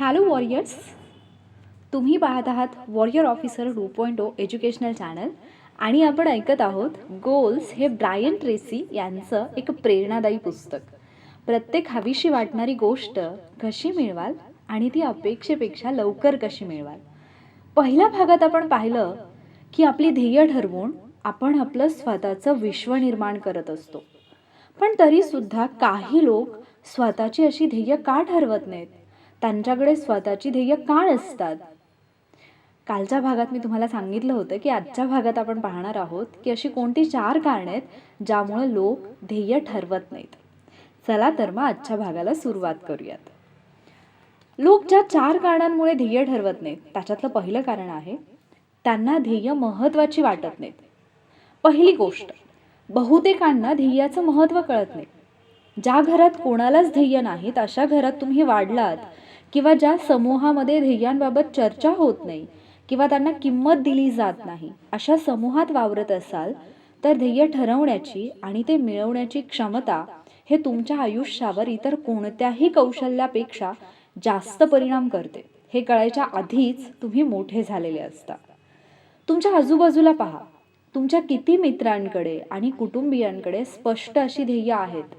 Hello warriors तुम्ही पाहत आहात warrior officer two point o educational channel आणि आपण ऐकत आहोत गोल्स हे ब्रायन ट्रेसी यांचं एक प्रेरणादायी पुस्तक. प्रत्येक हवीशी वाटणारी गोष्ट कशी मिळवाल आणि ती अपेक्षेपेक्षा लवकर कशी मिळवाल? पहिल्या भागात आपण पाहिलं की आपली ध्येय ठरवून आपण आपलं स्वतःचं विश्व निर्माण करत असतो. पण तरीसुद्धा काही लोक स्वतःची अशी ध्येय का ठरवत नाहीत? त्यांच्याकडे स्वतःची ध्येय का नसतात कालच्या भागात मी तुम्हाला सांगितलं होतं की आजच्या भागात आपण पाहणार आहोत की अशी कोणती चार कारणे आहेत ज्यामुळे लोक ध्येय ठरवत नाहीत. चला तर मग आजच्या भागाला सुरुवात करूयात. लोक ज्या चार कारणांमुळे ध्येय ठरवत नाहीत त्याच्यातलं पहिलं कारण आहे त्यांना ध्येय महत्त्वाची वाटत नाहीत. पहिली गोष्ट बहुतेकांना ध्येयाचं महत्त्व कळत नाही. ज्या घरात कोणालाच ध्येय नाहीत अशा घरात तुम्ही वाढलात किंवा ज्या समूहामध्ये ध्येयांबाबत चर्चा होत नाही किंवा त्यांना किंमत दिली जात नाही अशा समूहात वावरत असाल तर ध्येय ठरवण्याची आणि ते मिळवण्याची क्षमता हे तुमच्या आयुष्यावर इतर कोणत्याही कौशल्यापेक्षा जास्त परिणाम करते. हे कळायच्या आधीच तुम्ही मोठे झालेले असता. तुमच्या आजूबाजूला पहा. तुमच्या किती मित्रांकडे आणि कुटुंबियांकडे स्पष्ट अशी ध्येय आहेत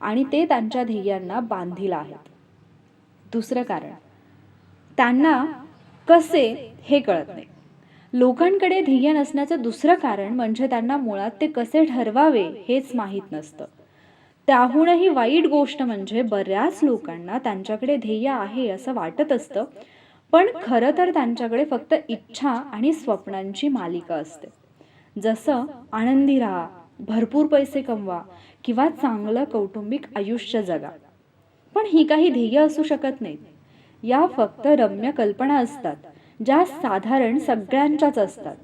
आणि ते त्यांच्या ध्येयांना बांधील आहेत. दुसरं कारण. त्यांना कसे हे कळत नाही. लोकांकडे ध्येय नसण्याचं दुसरं कारण म्हणजे त्यांना मुळात ते कसे ठरवावे हेच माहीत नसतं. त्याहूनही वाईट गोष्ट म्हणजे बऱ्याच लोकांना त्यांच्याकडे ध्येय आहे असं वाटत असतं पण खरं तर त्यांच्याकडे फक्त इच्छा आणि स्वप्नांची मालिका असते. जसं आनंदी राहा भरपूर पैसे कमवा किंवा चांगलं कौटुंबिक आयुष्य जगा. पण ही काही ध्येय असू शकत नाहीत. या फक्त रम्य कल्पना असतात ज्या साधारण सगळ्यांच्याच असतात.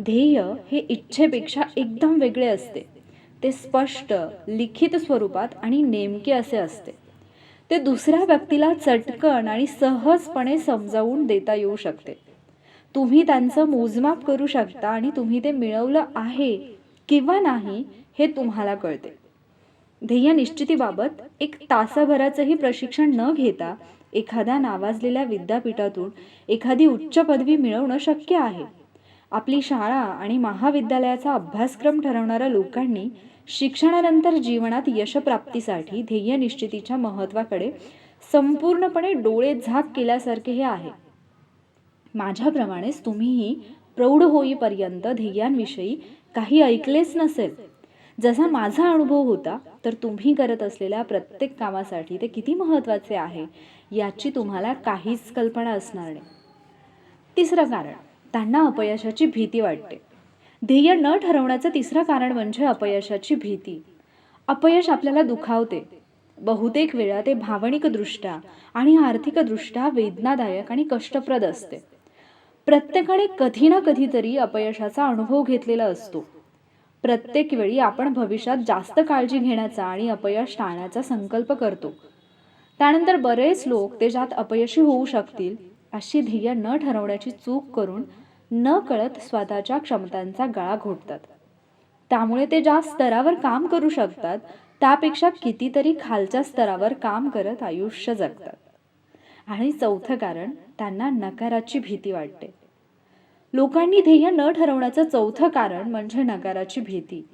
ध्येय हे इच्छेपेक्षा एकदम वेगळे असते. ते स्पष्ट लिखित स्वरूपात आणि नेमके असे असते. ते दुसऱ्या व्यक्तीला चटकन आणि सहजपणे समजावून देता येऊ शकते. तुम्ही त्यांचं मोजमाप करू शकता आणि तुम्ही ते मिळवलं आहे किंवा नाही हे तुम्हाला कळते. ध्येय निश्चितीबाबत एक तासाभराचंही प्रशिक्षण न घेता एखाद्या नावाजलेल्या विद्यापीठातून एखादी उच्च पदवी मिळवणं शक्य आहे. आपली शाळा आणि महाविद्यालयाचा अभ्यासक्रम ठरवणाऱ्या लोकांनी शिक्षणानंतर जीवनात यशप्राप्तीसाठी ध्येय निश्चितीच्या महत्त्वाकडे संपूर्णपणे डोळे झाक केल्यासारखे हे आहे. माझ्याप्रमाणेच तुम्हीही प्रौढ होईपर्यंत ध्येयांविषयी काही ऐकलेच नसेल. जसा माझा अनुभव होता तर तुम्ही करत असलेल्या प्रत्येक कामासाठी ते किती महत्त्वाचे आहे याची तुम्हाला काहीच कल्पना असणार नाही. तिसरं कारण त्यांना अपयशाची भीती वाटते. ध्येय न ठरवण्याचं तिसरं कारण म्हणजे अपयशाची भीती. अपयश आपल्याला दुखावते. बहुतेक वेळा ते भावनिकदृष्ट्या आणि आर्थिकदृष्ट्या वेदनादायक आणि कष्टप्रद असते. प्रत्येकाने कधी ना कधीतरी अपयशाचा अनुभव घेतलेला असतो. प्रत्येक वेळी आपण भविष्यात जास्त काळजी घेण्याचा आणि अपयश टाळण्याचा संकल्प करतो. त्यानंतर बरेच लोक ते ज्यात अपयशी होऊ शकतील अशी ध्येय न ठरवण्याची चूक करून न कळत स्वतःच्या क्षमतांचा गळा घोटतात. त्यामुळे ते ज्या स्तरावर काम करू शकतात त्यापेक्षा कितीतरी खालच्या स्तरावर काम करत आयुष्य जगतात. आणि चौथं कारण त्यांना नकाराची भीती वाटते. लोकांनी ध्येय न ठरवण्याचं चौथं कारण म्हणजे नकाराची भीती.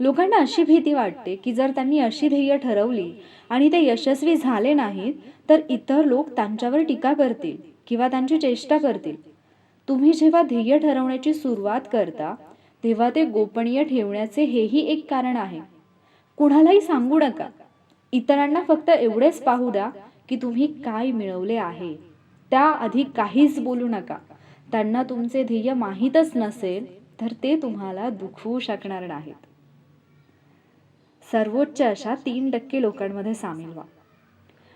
लोकांना अशी भीती वाटते की जर त्यांनी अशी ध्येय ठरवली आणि ते यशस्वी झाले नाहीत तर इतर लोक त्यांच्यावर टीका करतील किंवा त्यांची चेष्टा करतील. तुम्ही जेव्हा ध्येय ठरवण्याची सुरुवात करता तेव्हा ते गोपनीय ठेवण्याचे हेही एक कारण आहे. कुणालाही सांगू नका. इतरांना फक्त एवढेच पाहू द्या की तुम्ही काय मिळवले आहे. त्याआधी काहीच बोलू नका. त्यांना तुमचे ध्येय माहीतच नसेल तर ते तुम्हाला दुखवू शकणार नाहीत. सर्वोच्च अशा तीन टक्के लोकांमध्ये सामील व्हा.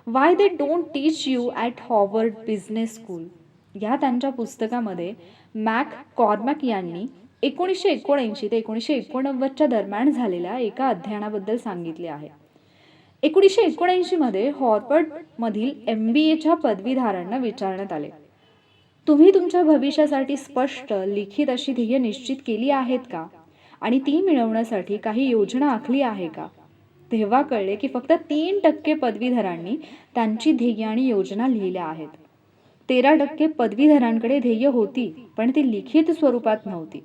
Why they don't teach you at Harvard business school या त्यांच्या पुस्तकामध्ये मॅक कॉर्मॅक यांनी एकोणीसशे एकोणऐंशी ते एकोणीसशे एकोणनव्वदच्या दरम्यान झालेल्या एका अध्ययनाबद्दल सांगितले आहे. एकोणीसशे एकोणऐंशीमध्ये हॉर्वर्डमधील एम बी एच्या पदवीधारांना विचारण्यात आले. तुम्ही तुमच्या भविष्यासाठी स्पष्ट लिखित अशी ध्येय निश्चित केली आहेत का? आणि ती मिळवण्यासाठी काही योजना आखली आहे का? तेव्हा कळले की फक्त तीन टक्के पदवीधरांनी त्यांची ध्येय आणि योजना लिहिल्या आहेत. तेरा टक्के पदवीधरांकडे ध्येय होती पण ती लिखित स्वरूपात नव्हती.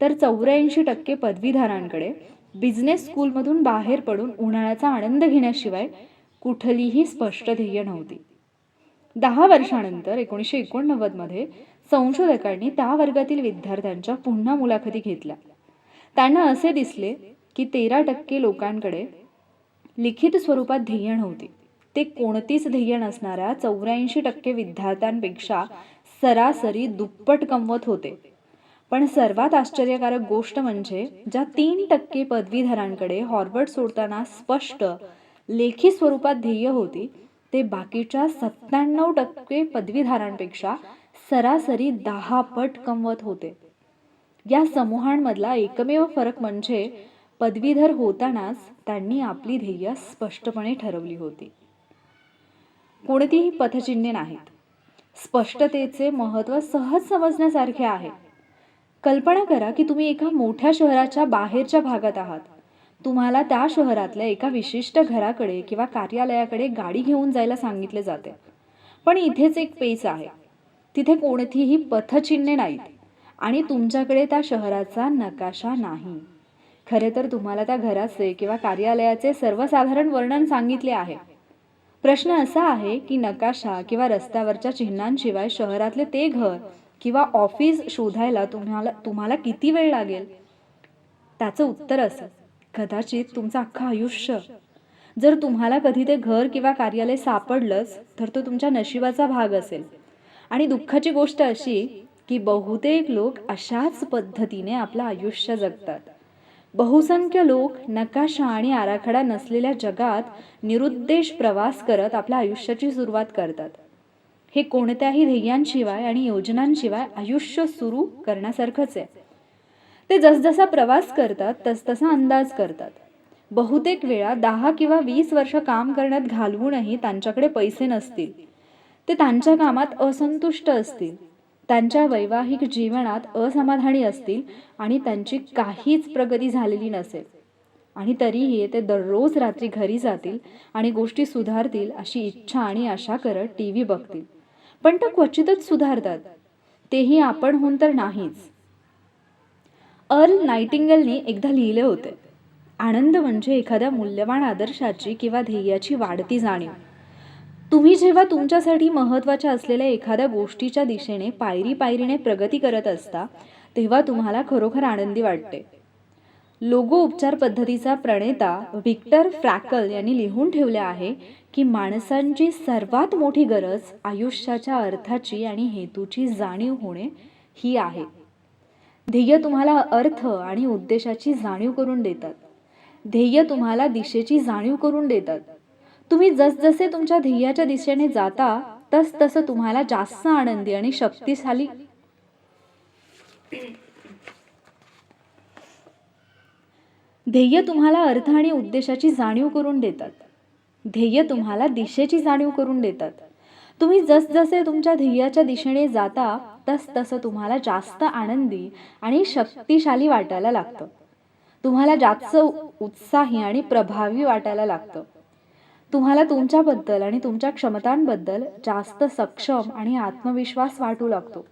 तर चौऱ्याऐंशी टक्के पदवीधरांकडे बिझनेस स्कूलमधून बाहेर पडून उन्हाळ्याचा आनंद घेण्याशिवाय कुठलीही स्पष्ट ध्येय नव्हती. दहा वर्षानंतर एकोणीसशे एकोणनव्वदमध्ये संशोधकांनी त्या वर्गातील विद्यार्थ्यांच्या पुन्हा मुलाखती घेतल्या. त्यांना असे दिसले की तेरा टक्के लोकांकडे लिखित स्वरूपात ध्येय नव्हती. ते कोणतीच ध्येय नसणाऱ्या चौऱ्याऐंशी टक्के विद्यार्थ्यांपेक्षा सरासरी दुप्पट कमवत होते. पण सर्वात आश्चर्यकारक गोष्ट म्हणजे ज्या तीन टक्के पदवीधरांकडे हॉर्वर्ड सोडताना स्पष्ट लेखी स्वरूपात ध्येय होती ते बाकीच्या सत्त्याण्णव टक्के पदवीधरांपेक्षा सरासरी दहा पट कमवत होते. या समूहांमधला एकमेव फरक म्हणजे पदवीधर होतानाच त्यांनी आपली ध्येय स्पष्टपणे ठरवली होती. कोणतीही पथचिन्हे नाहीत. स्पष्टतेचे महत्त्व सहज समजण्यासारखे आहे. कल्पना करा की तुम्ही एका मोठ्या शहराच्या बाहेरच्या भागात आहात. तुम्हाला त्या शहरातल्या एका विशिष्ट घराकडे किंवा कार्यालयाकडे गाडी घेऊन जायला सांगितले जाते. पण इथेच एक पेच आहे. तिथे कोणतीही पथचिन्हे नाहीत आणि तुमच्याकडे त्या शहराचा नकाशा नाही. खरे तर तुम्हाला त्या घराचे किंवा कार्यालयाचे सर्वसाधारण वर्णन सांगितले आहे. प्रश्न असा आहे की नकाशा किंवा रस्त्यावरच्या चिन्हांशिवाय शहरातले ते घर किंवा ऑफिस शोधायला तुम्हाला तुम्हाला किती वेळ लागेल? त्याचं उत्तर असं. कदाचित तुमचं अख्खं आयुष्य. जर तुम्हाला कधी ते घर किंवा कार्यालय सापडलंच तर तो तुमच्या नशिबाचा भाग असेल. आणि दुःखाची गोष्ट अशी की बहुतेक लोक अशाच पद्धतीने आपलं आयुष्य जगतात. बहुसंख्य लोक नकाशा आणि आराखडा नसलेल्या जगात निरुद्देश प्रवास करत आपल्या आयुष्याची सुरुवात करतात. हे कोणत्याही ध्येयांशिवाय आणि योजनांशिवाय आयुष्य सुरू करण्यासारखंच आहे. ते जसजसा प्रवास करतात तसतसा अंदाज करतात. बहुतेक वेळा दहा किंवा वीस वर्ष काम करण्यात घालवूनही त्यांच्याकडे पैसे नसतील. ते त्यांच्या कामात असंतुष्ट असतील. त्यांच्या वैवाहिक जीवनात असमाधानी असतील आणि त्यांची काहीच प्रगती झालेली नसेल. आणि तरीही ते दररोज रात्री घरी जातील आणि गोष्टी सुधारतील अशी इच्छा आणि आशा करत टी व्ही बघतील. पण त्या क्वचितच सुधारतात. तेही आपणहून तर नाहीच. अर्ल नायटिंगलनी एकदा लिहिले होते. आनंद म्हणजे एखाद्या मूल्यवान आदर्शाची किंवा ध्येयाची वाढती जाणीव. तुम्ही जेव्हा तुमच्यासाठी महत्त्वाच्या असलेल्या एखाद्या गोष्टीच्या दिशेने पायरी पायरीने प्रगती करत असता तेव्हा तुम्हाला खरोखर आनंदी वाटते. लोगो उपचार पद्धतीचा प्रणेता व्हिक्टर फ्रॅकल यांनी लिहून ठेवले आहे की माणसांची सर्वात मोठी गरज आयुष्याच्या अर्थाची आणि हेतूची जाणीव होणे ही आहे. ध्येय तुम्हाला अर्थ आणि उद्देशाची जाणीव करून देतात. ध्येय तुम्हाला दिशेची जाणीव करून देतात. तुम्ही जसजसे तुमच्या ध्येयाच्या दिशेने जाता तस तसं तुम्हाला जास्त आनंदी आणि शक्तिशाली ध्येय तुम्हाला अर्थ आणि उद्देशाची जाणीव करून देतात. ध्येय तुम्हाला दिशेची जाणीव करून देतात. तुम्ही जसजसे तुमच्या ध्येयाच्या दिशेने जाता तसतसं तुम्हाला जास्त आनंदी आणि शक्तिशाली वाटायला लागतं. तुम्हाला जास्त उत्साही आणि प्रभावी वाटायला लागतं. तुम्हाला तुमच्याबद्दल आणि तुमच्या क्षमतांबद्दल जास्त सक्षम आणि आत्मविश्वास वाटू लागतो.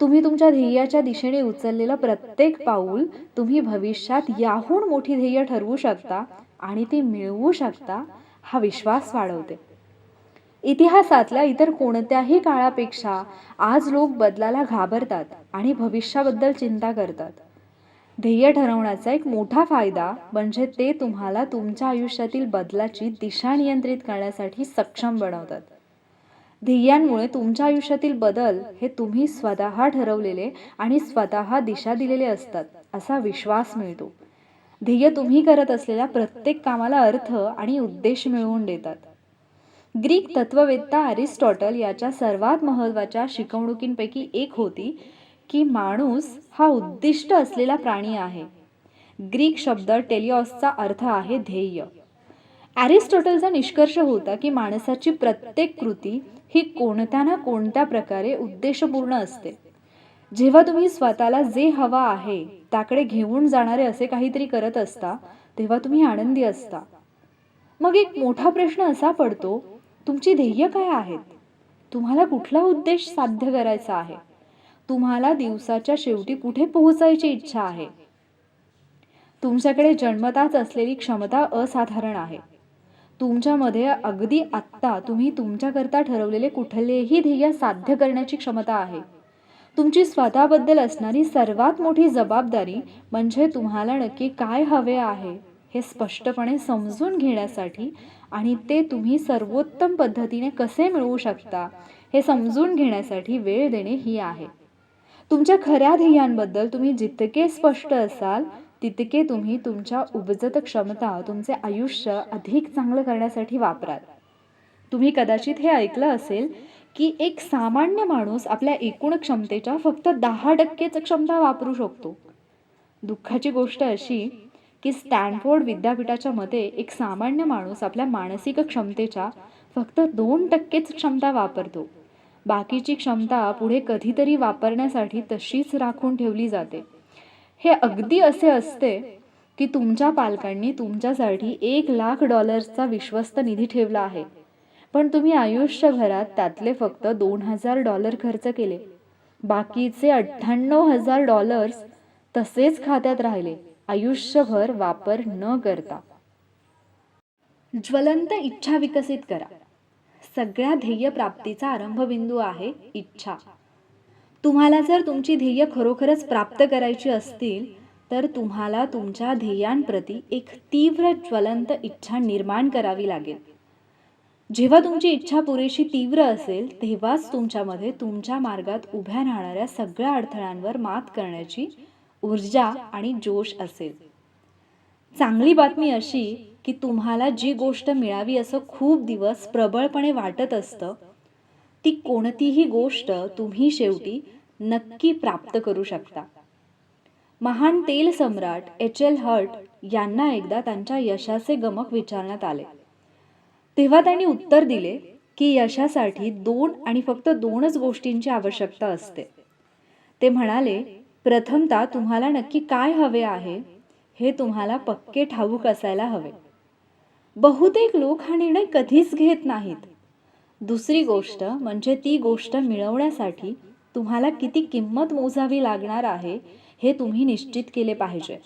तुम्ही तुमच्या ध्येयाच्या दिशेने उचललेलं प्रत्येक पाऊल तुम्ही भविष्यात याहून मोठी ध्येय ठरवू शकता आणि ती मिळवू शकता हा विश्वास वाढवते. इतिहासातल्या इतर कोणत्याही काळापेक्षा आज लोक बदलाला घाबरतात आणि भविष्याबद्दल चिंता करतात. ध्येय ठरवण्याचा एक मोठा फायदा म्हणजे ते तुम्हाला तुमच्या आयुष्यातील बदलाची दिशा नियंत्रित करण्यासाठी सक्षम बनवतात. ध्येयांमुळे तुमच्या आयुष्यातील बदल हे तुम्ही स्वतः ठरवलेले आणि स्वतः दिशा दिलेले असतात असा विश्वास मिळतो. ध्येय तुम्ही करत असलेल्या प्रत्येक कामाला अर्थ आणि उद्देश मिळवून देतात. ग्रीक तत्ववेत्ता अरिस्टॉटल याच्या सर्वात महत्त्वाच्या शिकवणुकींपैकी एक होती की माणूस हा उद्दिष्ट असलेला प्राणी आहे. ग्रीक शब्द टेलिऑसचा अर्थ आहे ध्येय. ॲरिस्टॉटलचा निष्कर्ष होता की माणसाची प्रत्येक कृती ही कोणत्या ना कोणत्या प्रकारे उद्देशपूर्ण असते. जेव्हा तुम्ही स्वतःला जे हवा आहे त्याकडे घेऊन जाणारे असे काहीतरी करत असता तेव्हा तुम्ही आनंदी असता. मग एक मोठा प्रश्न असा पडतो तुमची ध्येय काय आहेत? तुम्हाला कुठला उद्देश साध्य करायचा आहे? तुम्हाला दिवसाच्या शेवटी कुठे पोहोचायची इच्छा आहे? तुमच्याकडे जन्मताच असलेली क्षमता असाधारण आहे. तुमच्यामध्ये अगदी आत्ता तुम्ही तुमच्याकरता ठरवलेले कुठलेही ध्येय साध्य करण्याची क्षमता आहे. तुमची स्वतःबद्दल असणारी सर्वात मोठी जबाबदारी म्हणजे तुम्हाला नक्की काय हवे आहे हे स्पष्टपणे समजून घेण्यासाठी आणि ते तुम्ही सर्वोत्तम पद्धतीने कसे मिळवू शकता हे समजून घेण्यासाठी वेळ देणे ही आहे. तुमच्या खऱ्या ध्येयांबद्दल तुम्ही जितके स्पष्ट असाल तितके तुम्ही तुमच्या उपजत क्षमता तुमचे आयुष्य अधिक चांगलं करण्यासाठी वापराल. तुम्ही कदाचित हे ऐकलं असेल की एक सामान्य माणूस आपल्या एकूण क्षमतेच्या फक्त दहा टक्केच क्षमता वापरू शकतो. दुःखाची गोष्ट अशी की स्टॅनफोर्ड विद्यापीठाच्या मते एक सामान्य माणूस आपल्या मानसिक क्षमतेच्या फक्त दोन टक्केच क्षमता वापरतो. बाकीची क्षमता पुढे कधीतरी वापरण्यासाठी तशीच राखून ठेवली जाते. हे अगदी असे असते की तुमच्या पालकांनी तुमच्यासाठी एक लाख डॉलर्सचा विश्वस्त निधी ठेवला आहे. पण तुम्ही आयुष्यभरात त्यातले फक्त दोन हजार डॉलर खर्च केले. बाकीचे अठ्ठ्याण्णव हजार डॉलर्स तसेच खात्यात राहिले. आयुष्यभर वापर न करता. ज्वलंत इच्छा विकसित करा. सगळ्या ध्येय प्राप्तीचा आरंभबिंदू आहे इच्छा. तुम्हाला जर तुमची ध्येय खरोखरच प्राप्त करायची असतील तर तुम्हाला तुमच्या ध्येयांप्रती एक तीव्र ज्वलंत इच्छा निर्माण करावी लागेल. जेव्हा तुमची इच्छा पुरेशी तीव्र असेल तेव्हाच तुमच्यामध्ये तुमच्या मार्गात उभ्या राहणाऱ्या सगळ्या अडथळ्यांवर मात करण्याची ऊर्जा आणि जोश असेल. चांगली बातमी अशी की तुम्हाला जी गोष्ट मिळावी असं खूप दिवस प्रबळपणे वाटत असतं ती कोणतीही गोष्ट तुम्ही शेवटी नक्की प्राप्त करू शकता. महान तेल सम्राट एच एल हर्ट यांना एकदा त्यांच्या यशाचे गमक विचारण्यात आले. तेव्हा त्यांनी उत्तर दिले की यशासाठी दोन आणि फक्त दोनच गोष्टींची आवश्यकता असते. ते म्हणाले प्रथमतः तुम्हाला नक्की काय हवे आहे हे तुम्हाला पक्के ठाऊक असायला हवे. बहुतेक लोक हा निर्णय कधीच घेत नाहीत. दुसरी गोष्ट म्हणजे ती गोष्ट मिळवण्यासाठी तुम्हाला किती किंमत मोजावी लागणार आहे हे तुम्ही निश्चित केले पाहिजे.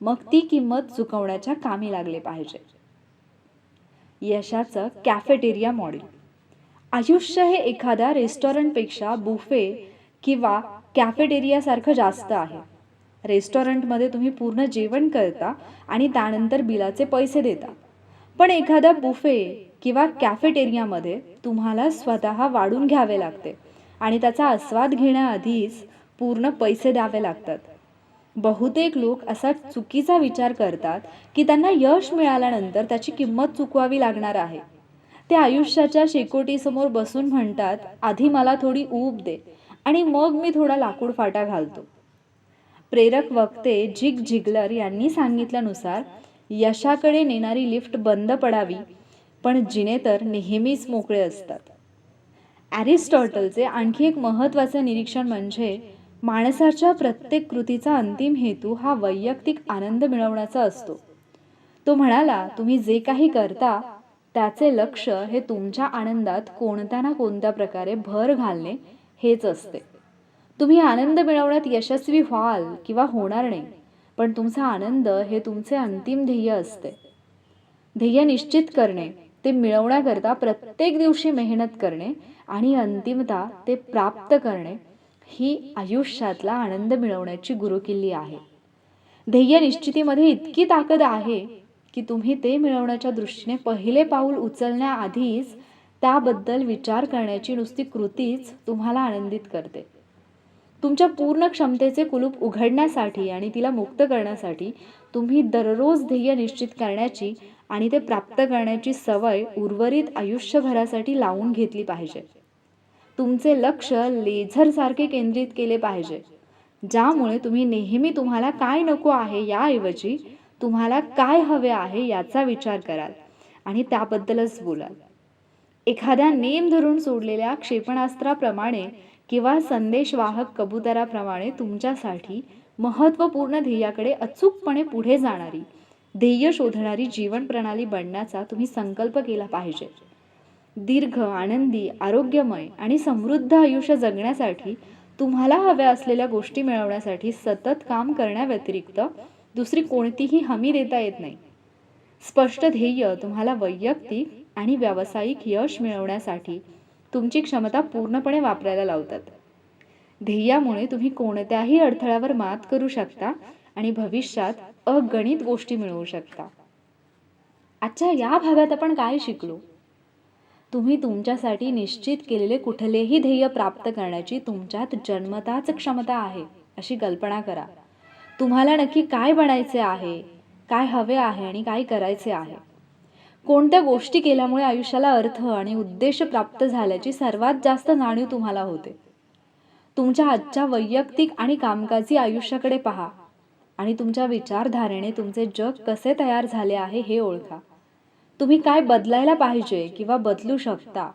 मग ती किंमत चुकवण्याच्या कामी लागले पाहिजे. यशाचं कॅफेटेरिया मॉडेल. आयुष्य हे एखाद्या रेस्टॉरंटपेक्षा बुफे किंवा कॅफेटेरियासारखं जास्त आहे. रेस्टॉरंटमध्ये तुम्ही पूर्ण जेवण करता आणि त्यानंतर बिलाचे पैसे देता. पण एखाद्या बुफे किंवा कॅफेटेरियामध्ये तुम्हाला स्वतः वाढून घ्यावे लागते आणि त्याचा आस्वाद घेण्याआधीच पूर्ण पैसे द्यावे लागतात. बहुतेक लोक असा चुकीचा विचार करतात की त्यांना यश मिळाल्यानंतर त्याची किंमत चुकवावी लागणार आहे. ते आयुष्याच्या शेकोटीसमोर बसून म्हणतात आधी मला थोडी ऊब दे. आणि मग मी थोडा लाकूड फाटा घालतो. प्रेरक वक्ते झिग झिगलर यांनी सांगितल्यानुसार यशाकडे नेणारी लिफ्ट बंद पडावी पण जिने तर नेहमीच मोकळे असतात. ॲरिस्टॉटलचे आणखी एक महत्त्वाचे निरीक्षण म्हणजे माणसाच्या प्रत्येक कृतीचा अंतिम हेतू हा वैयक्तिक आनंद मिळवण्याचा असतो. तो म्हणाला तुम्ही जे काही करता त्याचे लक्ष हे तुमच्या आनंदात कोणत्या ना कोणत्या प्रकारे भर घालणे हेच असते. तुम्ही आनंद मिळवण्यात यशस्वी व्हाल किंवा होणार नाही पण तुमचा आनंद हे तुमचे अंतिम ध्येय असते. ध्येय निश्चित करणे ते मिळवण्याकरता प्रत्येक दिवशी मेहनत करणे आणि अंतिमता ते प्राप्त करणे ही आयुष्यातला आनंद मिळवण्याची गुरुकिल्ली आहे. ध्येय निश्चितीमध्ये इतकी ताकद आहे की तुम्ही ते मिळवण्याच्या दृष्टीने पहिले पाऊल उचलण्याआधीच त्याबद्दल विचार करण्याची नुसती कृतीच तुम्हाला आनंदित करते. तुमच्या पूर्ण क्षमतेचे कुलूप उघडण्यासाठी आणि तिला मुक्त करण्यासाठी तुम्ही दररोज ध्येय निश्चित करण्याची आणि ते प्राप्त करण्याची सवय उर्वरित आयुष्यभरासाठी लावून घेतली पाहिजे. तुमचे लक्ष लेझरसारखे केंद्रित केले पाहिजे. ज्यामुळे तुम्ही नेहमी तुम्हाला काय नको आहे याऐवजी तुम्हाला काय हवे आहे याचा विचार कराल आणि त्याबद्दलच बोलाल. एखाद्या नेम धरून सोडलेल्या क्षेपणास्त्राप्रमाणे किंवा संदेशवाहक कबुतराप्रमाणे तुमच्यासाठी महत्त्वपूर्ण ध्येयाकडे अचूकपणे पुढे जाणारी ध्येय शोधणारी जीवन प्रणाली बनण्याचा तुम्ही संकल्प केला पाहिजे. दीर्घ आनंदी आरोग्यमय आणि समृद्ध आयुष्य जगण्यासाठी तुम्हाला हव्या असलेल्या गोष्टी मिळवण्यासाठी सतत काम करण्याव्यतिरिक्त दुसरी कोणतीही हमी देता येत नाही. स्पष्ट ध्येय तुम्हाला वैयक्तिक आणि व्यावसायिक यश मिळवण्यासाठी तुमची क्षमता पूर्णपणे वापरायला लावतात. ध्येयामुळे तुम्ही कोणत्याही अडथळ्यावर मात करू शकता आणि भविष्यात अगणित गोष्टी मिळवू शकता. आजच्या या भागात आपण काय शिकलो? तुम्ही तुमच्यासाठी निश्चित केलेले कुठलेही ध्येय प्राप्त करण्याची तुमच्यात जन्मताच क्षमता आहे अशी कल्पना करा. तुम्हाला नक्की काय बनायचे आहे काय हवे आहे आणि काय करायचे आहे? कोणत्या गोष्टी केल्यामुळे आयुष्याला अर्थ आणि उद्देश प्राप्त झाल्याची सर्वात जास्त जाणीव तुम्हाला होते. तुमच्या आजच्या वैयक्तिक आणि कामकाजी आयुष्याकडे पहा आणि तुमच्या विचारधारेने तुमचे जग कसे तयार झाले आहे हे ओळखा. तुम्ही काय बदलायला पाहिजे किंवा बदलू शकता?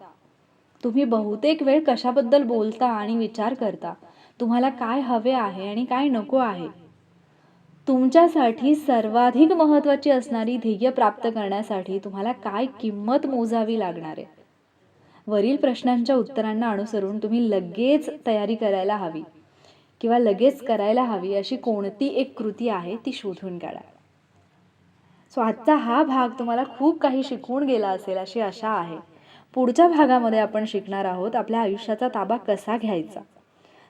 तुम्ही बहुतेक वेळ कशाबद्दल बोलता आणि विचार करता? तुम्हाला काय हवे आहे आणि काय नको आहे? तुमच्यासाठी सर्वाधिक महत्त्वाची असणारी ध्येय प्राप्त करण्यासाठी तुम्हाला काय किंमत मोजावी लागणार आहे? वरील प्रश्नांच्या उत्तरांना अनुसरून तुम्ही लगेच तयारी करायला हवी किंवा लगेच करायला हवी अशी कोणती एक कृती आहे ती शोधून काढा. सो आजचा हा भाग तुम्हाला खूप काही शिकवून गेला असेल अशी आशा आहे. पुढच्या भागामध्ये आपण शिकणार आहोत आपल्या आयुष्याचा ताबा कसा घ्यायचा.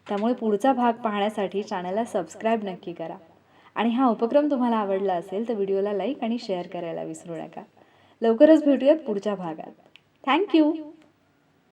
त्यामुळे पुढचा भाग पाहण्यासाठी चॅनलला सबस्क्राईब नक्की करा. आणि हा उपक्रम तुम्हाला आवडला असेल तर व्हिडिओला लाईक आणि शेअर करायला विसरू नका. लवकरच भेटूयात पुढच्या भागात. थँक्यू!